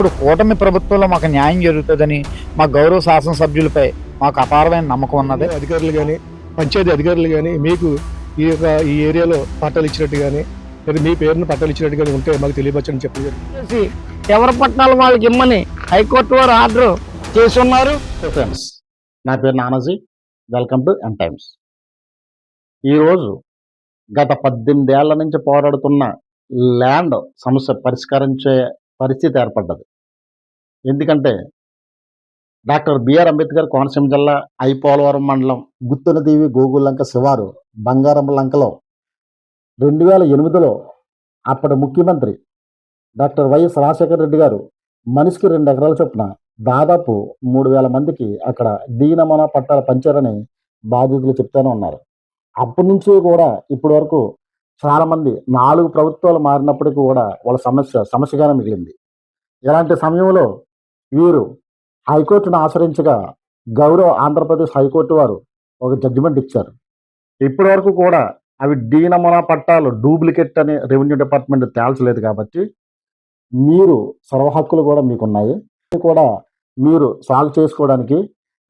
ఇప్పుడు కూటమి ప్రభుత్వంలో మాకు న్యాయం జరుగుతుందని మా గౌరవ శాసనసభ్యులపై మాకు అపారమైన నమ్మకం ఉన్నది. అధికారులు కానీ పంచాయతీ అధికారులు కానీ మీకు ఈ యొక్క ఈ ఏరియాలో పట్టాలు ఇచ్చినట్టు కానీ లేదా మీ పేరును పట్టాలు ఇచ్చినట్టు కానీ ఉంటే మాకు తెలియపరచని చెప్పి ఎవరి పట్టాలు వాళ్ళకి ఇమ్మని హైకోర్టు వారు ఆర్డర్ చేసి ఉన్నారు. ఫ్రెండ్స్ నా పేరు Nanaji. Welcome to N times ఈరోజు గత పద్దెనిమిది ఏళ్ళ నుంచి పోరాడుతున్న ల్యాండ్ సమస్య పరిష్కరించే పరిస్థితి ఏర్పడ్డది. ఎందుకంటే డాక్టర్ బిఆర్ అంబేద్కర్ కోనసీమ జిల్లా ఐపోలవరం మండలం గుత్తునదీవి గోగులంక శివారు బంగారం లంకలో రెండు వేల ఎనిమిదిలో అప్పటి ముఖ్యమంత్రి డాక్టర్ వైఎస్ రాజశేఖర రెడ్డి గారు మనిషికి రెండు ఎకరాల చొప్పున దాదాపు మూడు వేల మందికి అక్కడ దీనమన పట్టాలు పంచారని బాధితులు చెప్తూనే ఉన్నారు. అప్పటి నుంచి కూడా ఇప్పటి వరకు చాలామంది నాలుగు ప్రభుత్వాలు మారినప్పటికీ కూడా వాళ్ళ సమస్య సమస్యగానే మిగిలింది. ఇలాంటి సమయంలో వీరు హైకోర్టును ఆశ్రయించగా గౌరవ ఆంధ్రప్రదేశ్ హైకోర్టు వారు ఒక జడ్జిమెంట్ ఇచ్చారు. ఇప్పటి వరకు కూడా అవి డీ నమూనా పట్టాలు డూప్లికేట్ అని రెవెన్యూ డిపార్ట్మెంట్ తేల్చలేదు కాబట్టి మీరు సర్వహక్కులు కూడా మీకున్నాయి. ఉన్నాయి కూడా మీరు సాల్వ్ చేసుకోవడానికి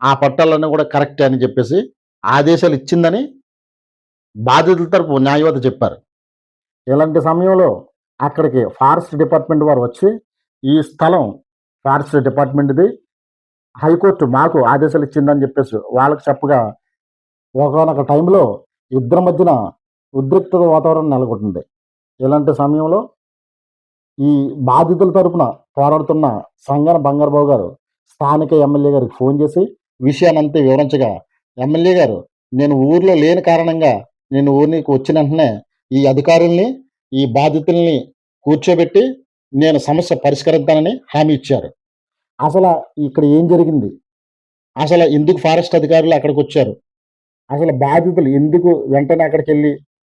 ఆ పట్టాలన్నీ కూడా కరెక్ట్ అని చెప్పేసి ఆదేశాలు ఇచ్చిందని బాధితుల తరపు న్యాయవాద చెప్పారు. ఇలాంటి సమయంలో అక్కడికి ఫారెస్ట్ డిపార్ట్మెంట్ వారు వచ్చి ఈ స్థలం ఫారెస్ట్ డిపార్ట్మెంట్ది హైకోర్టు మాకు ఆదేశాలు ఇచ్చిందని చెప్పేసి వాళ్ళకి చెప్పగా ఒకనొక టైంలో ఇద్దరి మధ్యన ఉద్రిక్త వాతావరణం నెలకొంటుంది. ఇలాంటి సమయంలో ఈ బాధితుల తరపున పోరాడుతున్న సంగన బంగారబాబు గారు స్థానిక ఎమ్మెల్యే గారికి ఫోన్ చేసి విషయానంతా వివరించగా ఎమ్మెల్యే గారు నేను ఊర్లో లేని కారణంగా నేను ఊరికి వచ్చిన వెంటనే ఈ అధికారుల్ని ఈ బాధితుల్ని కూర్చోబెట్టి నేను సమస్య పరిష్కరిస్తానని హామీ ఇచ్చారు. అసలు ఇక్కడ ఏం జరిగింది? అసలు ఎందుకు ఫారెస్ట్ అధికారులు అక్కడికి వచ్చారు? అసలు బాధితులు ఎందుకు వెంటనే అక్కడికి వెళ్ళి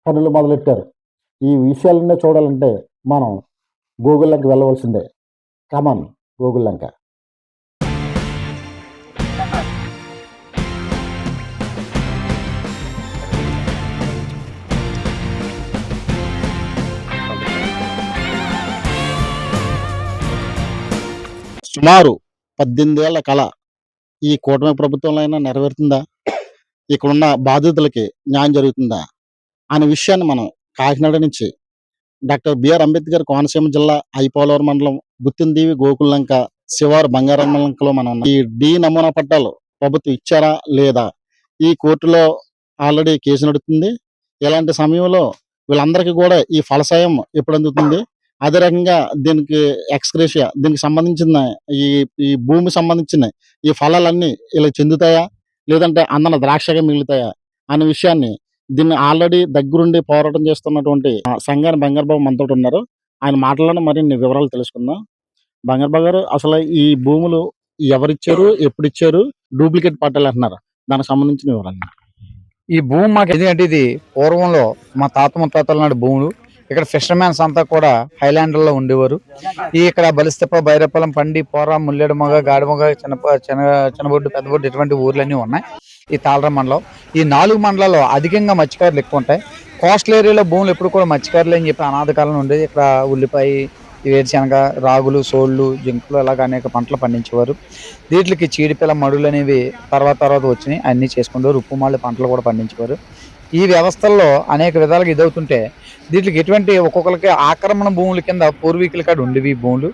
పనులు మొదలెట్టారు? ఈ విషయాలన్నీ చూడాలంటే మనం Google Lanka వెళ్ళవలసిందే. Come on Gogullanka. సుమారు పద్దెనిమిది ఏళ్ళ కళ ఈ కూటమి ప్రభుత్వంలో అయినా నెరవేరుతుందా? ఇక్కడున్న బాధితులకి న్యాయం జరుగుతుందా? అనే విషయాన్ని మనం కాకినాడ నుంచి డాక్టర్ బిఆర్ అంబేద్కర్ కోనసీమ జిల్లా ఐపోలవరం మండలం గుత్తిందీవి గోకుల్లంక శివారు బంగారంలంకలో మనం ఉన్నాం. ఈ డి నమూనా పట్టాలు ప్రభుత్వం ఇచ్చారా లేదా? ఈ కోర్టులో ఆల్రెడీ కేసు నడుస్తుంది ఇలాంటి సమయంలో వీళ్ళందరికీ కూడా ఈ ఫలసాయం ఎప్పుడు అందుతుంది? అదే రకంగా దీనికి ఎక్స్క్రేషియా దీనికి సంబంధించిన ఈ ఈ భూమి సంబంధించిన ఈ ఫలాలన్నీ ఇలా చెందుతాయా? లేదంటే అందన ద్రాక్షగా మిగులుతాయా? అనే విషయాన్ని దీన్ని ఆల్రెడీ దగ్గరుండి పోరాటం చేస్తున్నటువంటి ఆ, బంగారబాబు మనతో ఉన్నారు. ఆయన మాటలను మరిన్ని వివరాలు తెలుసుకుందాం. బంగారబాబు గారు అసలు ఈ భూములు ఎవరిచ్చారు ఎప్పుడు ఇచ్చారు డూప్లికేట్ పట్టాలు అంటున్నారు. దానికి సంబంధించిన వివరాలు. ఈ భూమి మాకు ఎందుకంటే ఇది పూర్వంలో మా తాత ముత్తాతల నాడు భూములు. ఇక్కడ ఫిషర్మ్యాన్స్ అంతా కూడా హైలాండర్లో ఉండేవారు. ఈ ఇక్కడ బలిస్తెప్ప బైరపలం పండి పోరా ముల్లెడమొగ గాడిమొగ చిన్న చిన్న చిన్నబొడ్డు పెద్దబొడ్డు ఇటువంటి ఊర్లన్నీ ఉన్నాయి ఈ తాళర మండలం. ఈ నాలుగు మండలాల్లో అధికంగా మత్స్యకారులు ఎక్కువ ఉంటాయి. కోస్టల్ ఏరియాలో భూములు ఎప్పుడు కూడా మత్స్యకారులు అని చెప్పి అనాథకాలం ఉండేది. ఇక్కడ ఉల్లిపాయ వేరుశనగ రాగులు సోళ్ళు జింకలు అలాగ అనేక పంటలు పండించేవారు. వీటికి చీడిపిల్ల మడులు అనేవి తర్వాత తర్వాత వచ్చినాయి. అన్ని చేసుకుంటారు ఉప్పు మాళ్ళు పంటలు కూడా పండించేవారు. ఈ వ్యవస్థల్లో అనేక విధాలుగా ఇదవుతుంటే దీంట్లోకి ఎటువంటి ఒక్కొక్కరికి ఆక్రమణ భూముల కింద పూర్వీకుల కాడ ఉండేవి భూములు.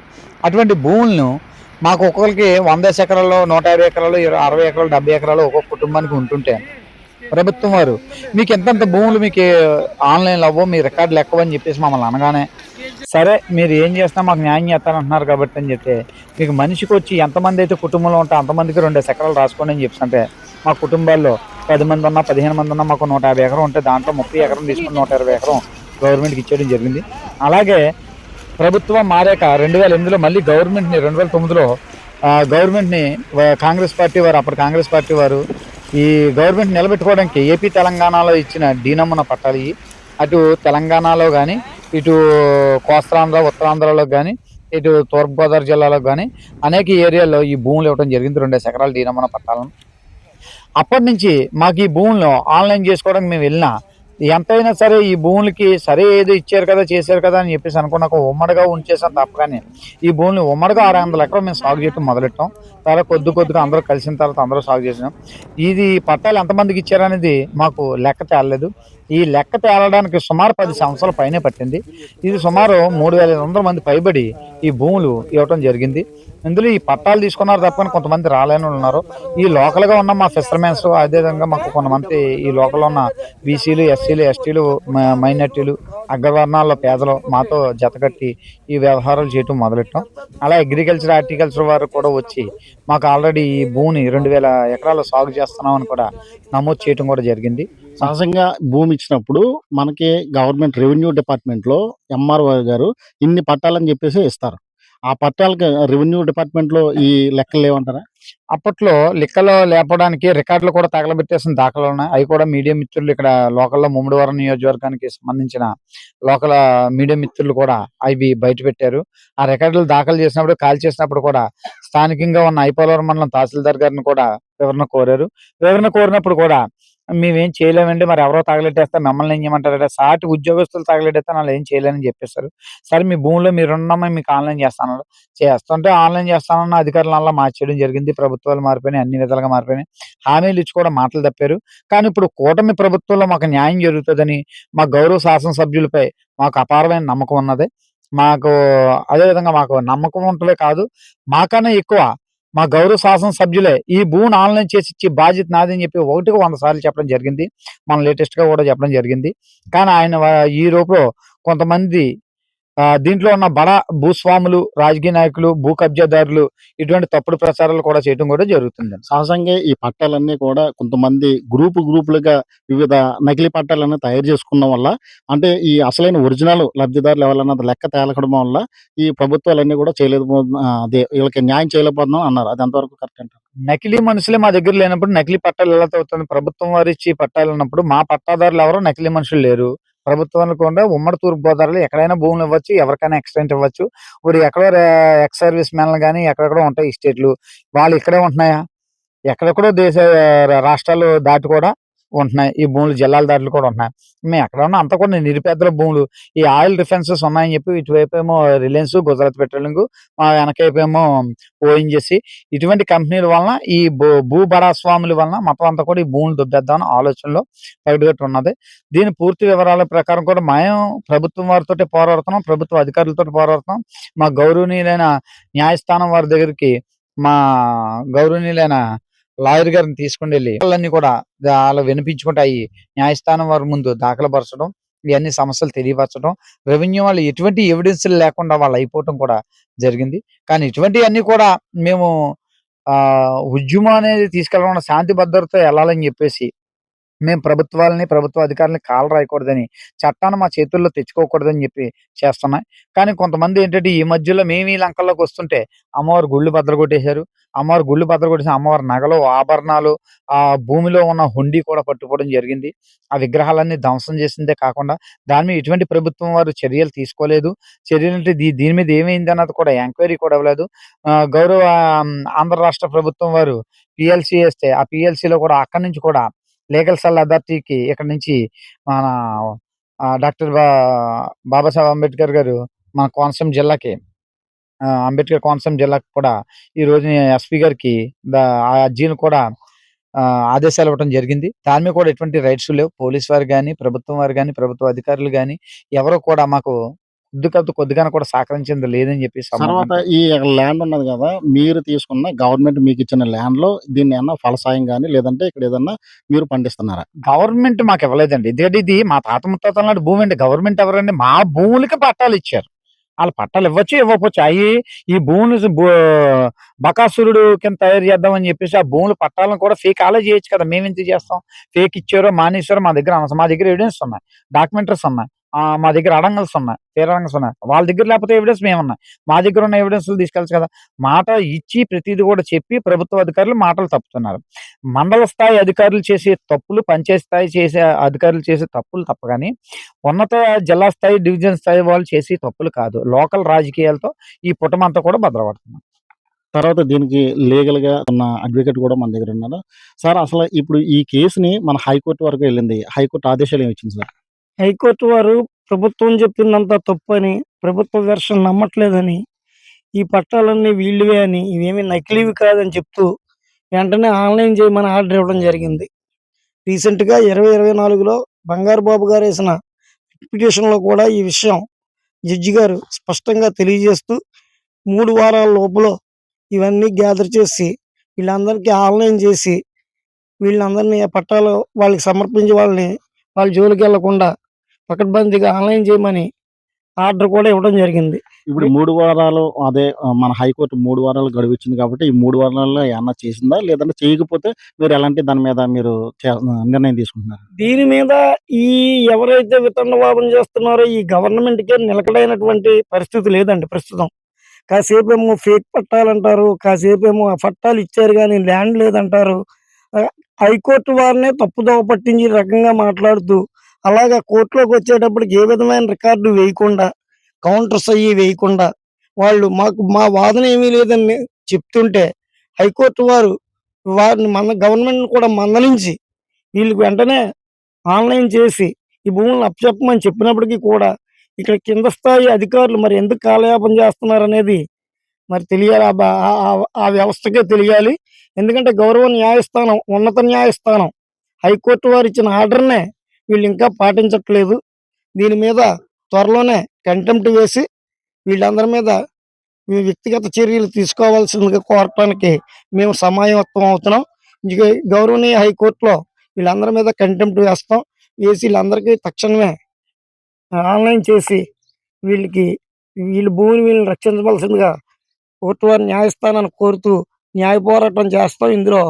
అటువంటి భూములను మాకు ఒక్కొక్కరికి వంద ఎకరాల్లో నూట యాభై ఎకరాలు ఇరవై అరవై ఎకరాలు డెబ్బై ఎకరాలు ఒక్కొక్క కుటుంబానికి ఉంటుంటే ప్రభుత్వం వారు మీకు ఎంతెంత భూములు మీకు ఆన్లైన్లో అవ్వో మీ రికార్డులు ఎక్కువని చెప్పేసి మమ్మల్ని అనగానే సరే మీరు ఏం చేసినా మాకు న్యాయం చేస్తానంటున్నారు కాబట్టి అని చెప్తే మీకు మనిషికి వచ్చి ఎంతమంది అయితే కుటుంబంలో ఉంటే అంతమందికి రెండు ఎకరాలు రాసుకోండి అని చెప్పి అంటే మా కుటుంబాల్లో పది మంది ఉన్నా పదిహేను మంది ఉన్నా మాకు నూట యాభై ఎకరం ఉంటే దాంట్లో ముప్పై ఎకరం తీసుకుని నూట ఇరవై ఎకరం గవర్నమెంట్కి ఇచ్చేయడం జరిగింది. అలాగే ప్రభుత్వం మారాక రెండు వేల ఎనిమిదిలో మళ్ళీ గవర్నమెంట్ని రెండు వేల తొమ్మిదిలో గవర్నమెంట్ని కాంగ్రెస్ పార్టీ వారు అప్పుడు కాంగ్రెస్ పార్టీ వారు ఈ గవర్నమెంట్ నిలబెట్టుకోవడానికి ఏపీ తెలంగాణలో ఇచ్చిన డీనమ్మున పట్టాలు అటు తెలంగాణలో కానీ ఇటు కోస్తాంధ్ర ఉత్తరాంధ్రలో కానీ ఇటు తూర్పుగోదావరి జిల్లాలో కానీ అనేక ఏరియాల్లో ఈ భూములు ఇవ్వడం జరిగింది. రెండు ఎకరాల డీనమ్మున పట్టాలను అప్పటి నుంచి మాకు ఈ భూములను ఆన్లైన్ చేసుకోవడానికి మేము వెళ్ళినా ఎంతైనా సరే ఈ భూములకి సరే ఏదో ఇచ్చారు కదా చేశారు కదా అని చెప్పేసి అనుకున్నాక ఉమ్మడిగా ఉంచేసాం తప్ప కానీ ఈ భూమిని ఉమ్మడిగా ఆరు వందల ఎకరం మేము సాగు చేయడం మొదలెట్టాం. తర్వాత కొద్ది కొద్దిగా అందరూ కలిసిన తర్వాత అందరూ సాగు చేసినాం. ఇది పట్టాలు ఎంతమందికి ఇచ్చారనేది మాకు లెక్క తేలలేదు. ఈ లెక్క తేలడానికి సుమారు పది సంవత్సరాల పైనే పట్టింది. ఇది సుమారు మూడు వేల ఐదు వందల మంది పైబడి ఈ భూములు ఇవ్వటం జరిగింది. ఇందులో ఈ పట్టాలు తీసుకున్నారు తప్పని కొంతమంది రాలేని ఉన్నారు. ఈ లోకల్గా ఉన్న మా ఫిషర్మెన్స్ అదేవిధంగా మాకు కొంతమంది ఈ లోకల్లో ఉన్న బీసీలు ఎస్సీలు ఎస్టీలు మైనార్టీలు అగ్రవర్ణాల్లో పేదలు మాతో జతకట్టి ఈ వ్యవహారాలు చేయటం మొదలెట్టాం. అలా అగ్రికల్చర్ హార్టికల్చర్ వారు కూడా వచ్చి మాకు ఆల్రెడీ ఈ భూమిని రెండు వేల ఎకరాలు సాగు చేస్తున్నామని కూడా నమోదు చేయటం కూడా జరిగింది. సహజంగా భూమి ఇచ్చినప్పుడు మనకి గవర్నమెంట్ రెవెన్యూ డిపార్ట్మెంట్లో ఎంఆర్ఓ గారు ఇన్ని పట్టాలని చెప్పేసి ఇస్తారు. ఆ పట్టాలకి రెవెన్యూ డిపార్ట్మెంట్లో ఈ లెక్కలు లేవంటారా? అప్పట్లో లెక్కలు లేపడానికి రికార్డులు కూడా తగలబెట్టేసిన దాఖలు ఉన్నాయి. అవి కూడా మీడియా మిత్రులు ఇక్కడ లోకల్లో ముమ్మడివరం నియోజకవర్గానికి సంబంధించిన లోకల్ మీడియా మిత్రులు కూడా అవి బయట పెట్టారు ఆ రికార్డులు దాఖలు చేసినప్పుడు కాల్ చేసినప్పుడు కూడా స్థానికంగా ఉన్న ఐపోలవరం మండలం తహసీల్దార్ గారిని కూడా వివరణ కోరారు. వివరణ కోరినప్పుడు కూడా మేమేం చేయలేమండి. మరి ఎవరో తగలెట్టేస్తే మిమ్మల్ని ఏం చేయమంటారంటే సాటి ఉద్యోగస్తులు తగలెట్టేస్తే వాళ్ళు ఏం చేయలేని చెప్పేశారు. సరే మీ భూమిలో మీరు ఉన్నామని మీకు ఆన్లైన్ చేస్తాను. చేస్తుంటే ఆన్లైన్ చేస్తానన్న అధికారులు మార్చేయడం జరిగింది. ప్రభుత్వాలు మారిపోయినాయి అన్ని విధాలుగా మారిపోయినాయి. హామీలు ఇచ్చి కూడా మాటలు తప్పారు. కానీ ఇప్పుడు కూటమి ప్రభుత్వంలో మాకు న్యాయం జరుగుతుందని మా గౌరవ శాసనసభ్యులపై మాకు అపారమైన నమ్మకం ఉన్నది. మాకు అదేవిధంగా మాకు నమ్మకం ఉంటలే కాదు. మాకన్నా ఎక్కువ మా గౌరవ శాసనసభ్యులే ఈ భూమిని ఆన్లైన్ చేసి ఇచ్చి బాధ్యత నాదని చెప్పి ఒకటికి వంద సార్లు చెప్పడం జరిగింది. మనం లేటెస్ట్గా కూడా చెప్పడం జరిగింది. కానీ ఆయన ఈ రూపంలో కొంతమంది దీంట్లో ఉన్న బడా భూస్వాములు రాజకీయ నాయకులు భూ కబ్జాదారులు ఇటువంటి తప్పుడు ప్రచారాలు కూడా చేయడం కూడా జరుగుతుంది సహజంగా ఈ పట్టాలన్నీ కూడా కొంతమంది గ్రూపు గ్రూపులుగా వివిధ నకిలీ పట్టాలన్నీ తయారు చేసుకున్న వల్ల అంటే ఈ అసలైన ఒరిజినల్ లబ్ధిదారులు ఎవరన్నది లెక్క తేలకడం వల్ల ఈ ప్రభుత్వాలన్నీ కూడా చేయలేదు అదే వీళ్ళకి న్యాయం చేయలేకపోతున్నాం అన్నారు. అది ఎంతవరకు కరెక్ట్ అంటారు? నకిలీ మనుషులే మా దగ్గర లేనప్పుడు నకిలీ పట్టాలు ఎలా అవుతుంది ప్రభుత్వం వారు ఇచ్చి పట్టాలు ఉన్నప్పుడు మా పట్టాదారులు ఎవరో నకిలీ మనుషులు లేరు. ప్రభుత్వానికి కూడా ఉమ్మడి తూర్పు గోదావరిలో ఎక్కడైనా భూములు ఇవ్వచ్చు ఎవరికైనా ఎక్స్టెంట్ ఇవ్వచ్చు. ఇప్పుడు ఎక్కడో ఎక్స్ సర్వీస్ మెన్లు కానీ ఎక్కడెక్కడో ఉంటాయి ఈ స్టేట్లు వాళ్ళు ఇక్కడే ఉంటున్నాయా? ఎక్కడెక్కడో దేశ రాష్ట్రాలు దాటి కూడా ఉంటున్నాయి. ఈ భూములు జిల్లాల దాడులు కూడా ఉంటున్నాయి. మేము ఎక్కడ ఉన్నా అంతా కూడా నిరుపేదల భూములు. ఈ ఆయిల్ డిఫెన్సెస్ ఉన్నాయని చెప్పి ఇటువైపు ఏమో రిలయన్స్ గుజరాత్ పెట్రోలింగ్ మా వెనకైపు ఏమో ఓఎన్జెసి ఇటువంటి కంపెనీల వలన ఈ భూ- భూభరాస్వాముల వలన మొత్తం అంతా కూడా ఈ భూములు దుబ్బేద్దామని ఆలోచనలో పగడుగట్టు ఉన్నది. దీని పూర్తి వివరాల ప్రకారం కూడా మేము ప్రభుత్వం వారితో పోరాడుతున్నాం ప్రభుత్వ అధికారులతో పోరాడుతున్నాం. మా గౌరవనీయులైన న్యాయస్థానం వారి దగ్గరికి మా గౌరవనీయులైన లాయర్ గారిని తీసుకుని వెళ్ళి వాళ్ళని కూడా అలా వినిపించుకుంటే అవి న్యాయస్థానం వారి ముందు దాఖలుపరచడం ఇవన్నీ సమస్యలు తెలియపరచడం రెవెన్యూ వాళ్ళు ఎటువంటి ఎవిడెన్స్ లేకుండా వాళ్ళు అయిపోవటం కూడా జరిగింది. కానీ ఇటువంటివన్నీ కూడా మేము ఆ ఉద్యమం అనేది తీసుకెళ్ళకుండా శాంతి భద్రత వెళ్ళాలని చెప్పేసి మేము ప్రభుత్వాలని ప్రభుత్వ అధికారులని కాలు రాయకూడదని చట్టాన్ని మా చేతుల్లో తెచ్చుకోకూడదని చెప్పి చేస్తున్నాయి కానీ కొంతమంది ఏంటంటే ఈ మధ్యలో మేము ఈ లంకల్లోకి వస్తుంటే అమ్మవారు గుళ్ళు బద్దలు కొట్టేశారు అమ్మవారు గుళ్ళు బద్దలు కొట్టేసి అమ్మవారి నగలు ఆభరణాలు ఆ భూమిలో ఉన్న హుండీ కూడా పట్టుకోవడం జరిగింది. ఆ విగ్రహాలన్నీ ధ్వంసం చేసిందే కాకుండా దాని మీద ఎటువంటి ప్రభుత్వం వారు చర్యలు తీసుకోలేదు. చర్యలు అంటే దీ దీని మీద ఏమైంది అన్నది కూడా ఎంక్వైరీ కూడా ఇవ్వలేదు గౌరవ ఆంధ్ర రాష్ట్ర ప్రభుత్వం వారు పిఎల్సీ వేస్తే ఆ పిఎల్సీలో కూడా అక్కడి నుంచి కూడా లీగల్ సెల్ అథారిటీకి ఇక్కడ నుంచి మన డాక్టర్ బా బాబాసాహెబ్ అంబేద్కర్ గారు మన కోనసీమ జిల్లాకి అంబేద్కర్ కోనసీమ జిల్లాకి కూడా ఈ రోజు ఎస్పీ గారికి ఆ అర్జీని కూడా ఆదేశాలు ఇవ్వడం జరిగింది. దాని మీద కూడా ఎటువంటి రైట్స్ లేవు. పోలీస్ వారు కానీ ప్రభుత్వం వారు కానీ ప్రభుత్వ అధికారులు కానీ ఎవరు కూడా మాకు కొద్ది కొద్ది కొద్దిగా కూడా సహకరించింది లేదని చెప్పి తర్వాత ఈ ల్యాండ్ ఉన్నది కదా మీరు తీసుకున్న గవర్నమెంట్ మీకు ఇచ్చిన ల్యాండ్లో దీన్ని ఏమన్నా ఫలసాయం కానీ లేదంటే ఇక్కడ ఏదన్నా మీరు పండిస్తున్నారా? గవర్నమెంట్ మాకు ఇవ్వలేదండి. ఎందుకంటే ఇది మా తాత ముత్తాతల నాటి భూమి అండి. గవర్నమెంట్ ఎవరండి? మా భూములకి పట్టాలు ఇచ్చారు. వాళ్ళు పట్టాలు ఇవ్వచ్చు ఇవ్వకపోవచ్చు. అవి ఈ భూములు బకాసురుడు కింద తయారు చేద్దామని చెప్పేసి ఆ భూములు పట్టాలను కూడా ఫేక్ అలా చేయొచ్చు కదా. మేము ఎందుకు చేస్తాం? ఫేక్ ఇచ్చారో మానేశారో మా దగ్గర. మా దగ్గర ఎవిడెన్స్ ఉన్నాయి డాక్యుమెంటరీస్ ఉన్నాయి. మా దగ్గర అడంగల్స్ ఉన్నాయి తీరడంగల్స్ ఉన్నాయి వాళ్ళ దగ్గర లేకపోతే ఎవిడెన్స్ మేమున్నాయి మా దగ్గర ఉన్న ఎవిడెన్స్లు తీసుకెళ్ళచ్చు కదా మాట ఇచ్చి ప్రతిదీ కూడా చెప్పి ప్రభుత్వ అధికారులు మాటలు తప్పుతున్నారు మండల స్థాయి అధికారులు చేసే తప్పులు పంచాయతీ స్థాయి చేసే అధికారులు చేసే తప్పులు తప్ప కానీ ఉన్నత జిల్లా స్థాయి డివిజన్ స్థాయి వాళ్ళు చేసే తప్పులు కాదు లోకల్ రాజకీయాలతో ఈ పుటమంతా కూడా భద్రపడుతుంది తర్వాత దీనికి లీగల్‌గా ఉన్న అడ్వకేట్ కూడా మన దగ్గర ఉన్నారు. సార్ అసలు ఇప్పుడు ఈ కేసుని మన హైకోర్టు వరకు వెళ్ళింది. హైకోర్టు ఆదేశాలు ఏమి ఇచ్చింది సార్? హైకోర్టు వారు ప్రభుత్వం చెప్పిందంతా తప్పని ప్రభుత్వ వెర్షన్ నమ్మట్లేదని ఈ పట్టాలన్నీ వీళ్ళవే అని ఇవేమి నకిలీవి కాదని చెప్తూ వెంటనే ఆన్లైన్ చేయమని ఆర్డర్ ఇవ్వడం జరిగింది. రీసెంట్గా ఇరవై ఇరవై నాలుగులో బంగారు బాబు గారు వేసిన పిటిషన్లో కూడా ఈ విషయం జడ్జి గారు స్పష్టంగా తెలియజేస్తూ మూడు వారాల లోపల ఇవన్నీ గ్యాదర్ చేసి వీళ్ళందరికీ ఆన్లైన్ చేసి వీళ్ళందరినీ పట్టాలు వాళ్ళకి సమర్పించి వాళ్ళని వాళ్ళ జోలికి వెళ్ళకుండా పకడ్బందీగా ఆన్లైన్ చేయమని ఆర్డర్ కూడా ఇవ్వడం జరిగింది ఇప్పుడు 3 వారాలు అదే మన హైకోర్ట్ 3 వారాలు గడువు ఇచ్చింది కాబట్టి ఈ 3 వారాల్లో ఏమన్నా చేసిందా? లేదంటే చేయకపోతే మీరు ఎలాంటి దాని మీద మీరు నిర్ణయం తీసుకుంటున్నారు? దీని మీద ఈ ఎవరైతే వితండవాదం చేస్తున్నారో ఈ గవర్నమెంట్‌కే నిలకడైనటువంటి పరిస్థితి లేదండి ప్రస్తుతం. కాసేపేమో ఫేక్ పట్టాలంటారు. కాసేపేమో ఆ పట్టాలు ఇచ్చారు గానీ ల్యాండ్ లేదంటారు. హైకోర్టు వారినే తప్పుదోవ పట్టించి రకంగా మాట్లాడుతూ అలాగా కోర్టులోకి వచ్చేటప్పటికి ఏ విధమైన రికార్డు వేయకుండా కౌంటర్స్ అయ్యి వేయకుండా వాళ్ళు మాకు మా వాదన ఏమీ లేదని చెప్తుంటే హైకోర్టు వారు వారిని మన గవర్నమెంట్‌ని కూడా మందలించి వీళ్ళకి వెంటనే ఆన్లైన్ చేసి ఈ భూములను అప్పచెప్పమని చెప్పినప్పటికీ కూడా ఇక్కడ కింద స్థాయి అధికారులు మరి ఎందుకు కాలయాపన చేస్తున్నారనేది మరి తెలియాలి. ఆ ఆ వ్యవస్థకే తెలియాలి. ఎందుకంటే గౌరవ న్యాయస్థానం, ఉన్నత న్యాయస్థానం హైకోర్టు వారు ఇచ్చిన ఆర్డర్‌నే వీళ్ళు ఇంకా పాటించట్లేదు. దీని మీద త్వరలోనే కంటెంప్ట్ వేసి వీళ్ళందరి మీద వ్యక్తిగత చర్యలు తీసుకోవాల్సిందిగా కోరటానికి మేము సమాయత్వం అవుతున్నాం. ఇక గౌరవనీయ హైకోర్టులో వీళ్ళందరి మీద కంటెంప్ట్ వేస్తాం. వేసి వీళ్ళందరికీ తక్షణమే ఆన్లైన్ చేసి వీళ్ళకి వీళ్ళ భూమిని వీళ్ళని రక్షించవలసిందిగా కోర్టు వారి న్యాయస్థానాన్ని కోరుతూ న్యాయ పోరాటం చేస్తాం. ఇందులో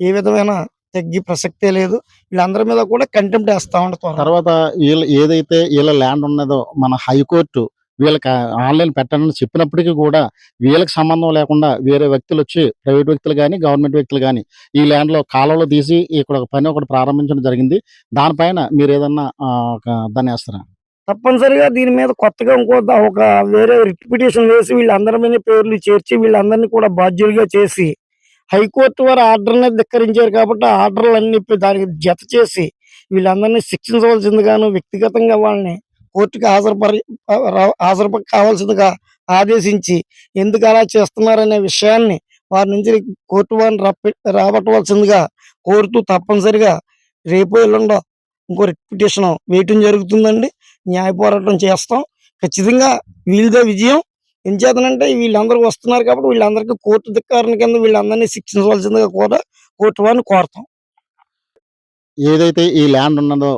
ఏ విధమైన తగ్గే ప్రసక్తే లేదు. వీళ్ళందరి మీద కూడా కంటెంప్ట్ వేస్తామండి త్వరలో. తర్వాత ఈళ్ళ ఏదైతే ఈళ్ళ ల్యాండ్ ఉన్నదో మన హైకోర్టు వీళ్ళకి ఆన్లైన్ పెట్టండి చెప్పినప్పటికీ కూడా వీళ్ళకి సంబంధం లేకుండా వేరే వ్యక్తులొచ్చి ప్రైవేట్ వ్యక్తులు గాని, గవర్నమెంట్ వ్యక్తులు గాని ఈ ల్యాండ్‌లో కాలువలు తీసి ఇక్కడ ఒక పని ఒకటి ప్రారంభించడం జరిగింది. దానిపైన మీరేదన్నా ఆహ్, ఒక దాన్నేస్తారా? తప్పనిసరిగా దీని మీద కొత్తగా ఇంకో ఒక వేరే రిట్ పిటిషన్ వేసి వీళ్ళందరి మీద పేర్లు చేర్చి వీళ్ళందరినీ కూడా బాధ్యులుగా చేసి హైకోర్టు వారి ఆర్డర్ని ధిక్కరించారు కాబట్టి ఆర్డర్‌లన్నీ దానికి జత చేసి వీళ్ళందరినీ శిక్షించవలసిందిగాను వ్యక్తిగతంగా వాళ్ళని కోర్టుకి హాజరుపరి పరి హాజరు కావాల్సిందిగా ఆదేశించి ఎందుకు అలా చేస్తున్నారనే విషయాన్ని వారి నుంచి కోర్టు వారిని రప్పి రాబట్టవలసిందిగా కోరుతూ తప్పనిసరిగా రేపు ఎల్లుండో ఇంకో రిట్ వేయటం జరుగుతుందండి. న్యాయ పోరాటం చేస్తాం. ఖచ్చితంగా వీళ్ళదే విజయం. ఎంచేతనంటే వీళ్ళందరూ వస్తున్నారు కాబట్టి వీళ్ళందరికీ కోర్టు ధిక్కారణ కింద వీళ్ళందరినీ శిక్షించవలసిందిగా కూడా కోర్టు వారిని కోరతాం. ఏదైతే ఈ ల్యాండ్ ఉన్నదో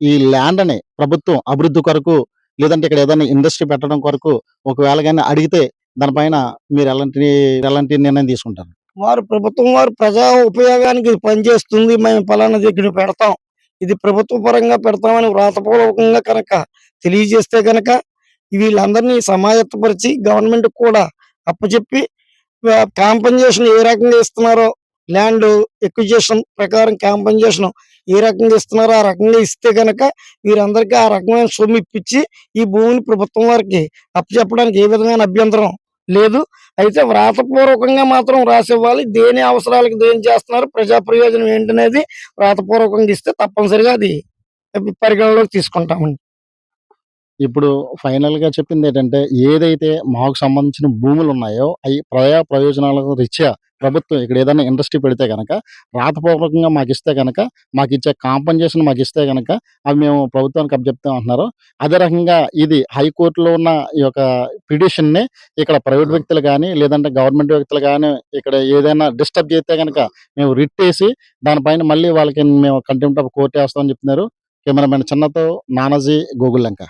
ఈ ల్యాండ్‌ని ప్రభుత్వం అభివృద్ధి కొరకు లేదంటే ఇక్కడ ఏదైనా ఇండస్ట్రీ పెట్టడం కొరకు ఒకవేళ గాని అడిగితే దానిపైన మీరు ఎలాంటి ఎలాంటి నిర్ణయం తీసుకుంటారు? వారు ప్రభుత్వం వారు ప్రజా ఉపయోగానికి పనిచేస్తుంది. మేము పలానా దగ్గర పెడతాం. ఇది ప్రభుత్వ పరంగా పెడతామని వ్రాతపూర్వకంగా కనుక తెలియజేస్తే గనక వీళ్ళందరినీ సమాయత్తపరిచి గవర్నమెంట్ కూడా అప్పచెప్పి కాంపన్సేషన్ ఏ రకంగా ఇస్తున్నారో ల్యాండ్ ఎక్విజేషన్ ప్రకారం కాంపన్సేషన్ ఏ రకంగా ఇస్తున్నారో ఆ రకంగా ఇస్తే కనుక వీరందరికీ ఆ రకమైన సొమ్ము ఇప్పించి ఈ భూమిని ప్రభుత్వం వారికి అప్పచెప్పడానికి ఏ విధమైన అభ్యంతరం లేదు. అయితే వ్రాతపూర్వకంగా మాత్రం రాసివ్వాలి. దేని అవసరాలకు దేని చేస్తున్నారు, ప్రజా ప్రయోజనం ఏంటనేది వ్రాతపూర్వకంగా ఇస్తే తప్పనిసరిగా అది పరిగణలోకి తీసుకుంటామండి. ఇప్పుడు ఫైనల్‌గా చెప్పింది ఏంటంటే ఏదైతే మాకు సంబంధించిన భూములు ఉన్నాయో అవి ప్రయా ప్రయోజనాల రీత్యా ప్రభుత్వం ఇక్కడ ఏదైనా ఇండస్ట్రీ పెడితే కనుక రాతపూర్వకంగా మాకు ఇస్తే కనుక మాకు ఇచ్చే కాంపన్సేషన్ మాకు ఇస్తే కనుక అవి మేము ప్రభుత్వానికి అప్పచెప్తాం అంటున్నారు. అదే రకంగా ఇది హైకోర్టులో ఉన్న ఈ యొక్క పిటిషన్‌ని ఇక్కడ ప్రైవేట్ వ్యక్తులు కానీ లేదంటే గవర్నమెంట్ వ్యక్తులు కానీ ఇక్కడ ఏదైనా డిస్టర్బ్ చేస్తే కనుక మేము రిట్ వేసి దానిపైన మళ్ళీ వాళ్ళకి మేము కంటెంప్ట్ ఆఫ్ కోర్ట్ వేస్తామని చెప్తున్నారు. కెమెరామెన్ చిన్నతో నానాజీ గోగుల్లంక.